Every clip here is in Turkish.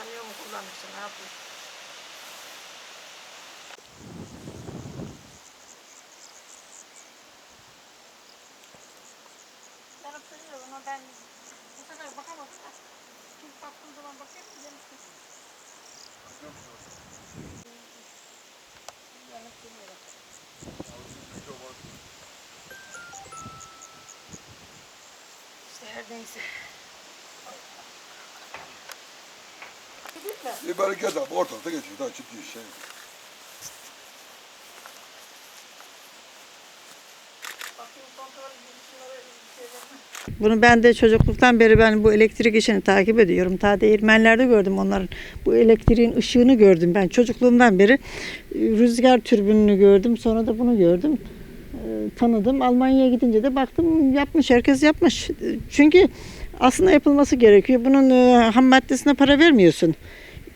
Telefon kullanmışsın ne yapayım? Ben hatırlıyorum ama ben bu sefer bakamadım. Çünkü baktığım zaman bakayım demiştim. Yanlış bilmiyorum. İşte her neyse. Bir bereket abi ortalıkta geçiyor. Daha ciddi şey. Şunları şeylerine. Bunu ben de çocukluktan beri ben bu elektrik işini takip ediyorum. Ta değirmenlerde gördüm onların. Bu elektriğin ışığını gördüm ben. Çocukluğumdan beri rüzgar türbününü gördüm. Sonra da bunu gördüm. E, tanıdım. Almanya'ya gidince de baktım yapmış. Herkes yapmış. Çünkü aslında yapılması gerekiyor. Bunun e, ham maddesine para vermiyorsun.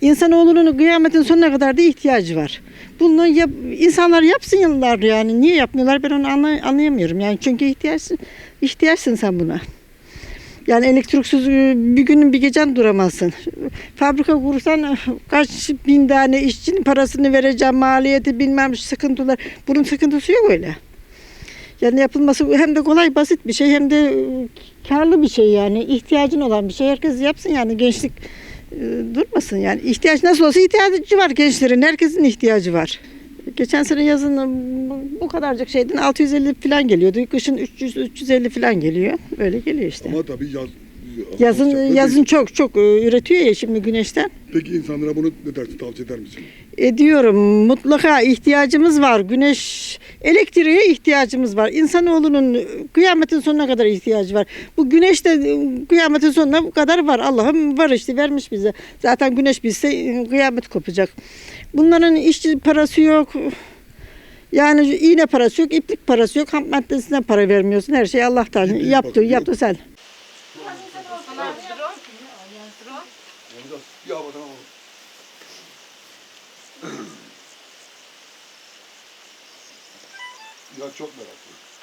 İnsanoğlunun kıyametin sonuna kadar da ihtiyacı var. Bunu yap, insanlar yapsınlar yani. Niye yapmıyorlar ben onu anlay- anlayamıyorum. Yani çünkü ihtiyaçsın, ihtiyaçsın sen buna. Yani elektriksiz e, bir günün bir gecen duramazsın. Fabrika kursan kaç bin tane işçinin parasını vereceğim, maliyeti bilmem sıkıntılar. Bunun sıkıntısı yok öyle. Yani yapılması hem de kolay basit bir şey hem de e, karlı bir şey yani. ihtiyacın olan bir şey. Herkes yapsın yani gençlik e, durmasın yani. ihtiyaç nasıl olsa ihtiyacı var gençlerin. Herkesin ihtiyacı var. Geçen sene yazın bu- bu kadarcık şeyden 650 falan geliyordu. Kışın 300 350 falan geliyor. Böyle geliyor işte. Ama tabii yaz... Yazın sıcaklığı yazın değil. çok çok e, üretiyor ya şimdi güneşten. Peki insanlara bunu ne dersin tavsiye eder misin? Ediyorum. Mutlaka ihtiyacımız var. Güneş elektriğe ihtiyacımız var. İnsanoğlunun kıyametin sonuna kadar ihtiyacı var. Bu güneş de e, kıyametin sonuna kadar var. Allah'ım var işte vermiş bize. Zaten güneş bilse e, kıyamet kopacak. Bunların işçi parası yok. Yani iğne parası yok, iplik parası yok. Ham maddesine para vermiyorsun. Her şey Allah'tan. İplik Yaptı, parası yok. yaptı sen. Olacağız. Bir havadan alalım. ya çok meraklı.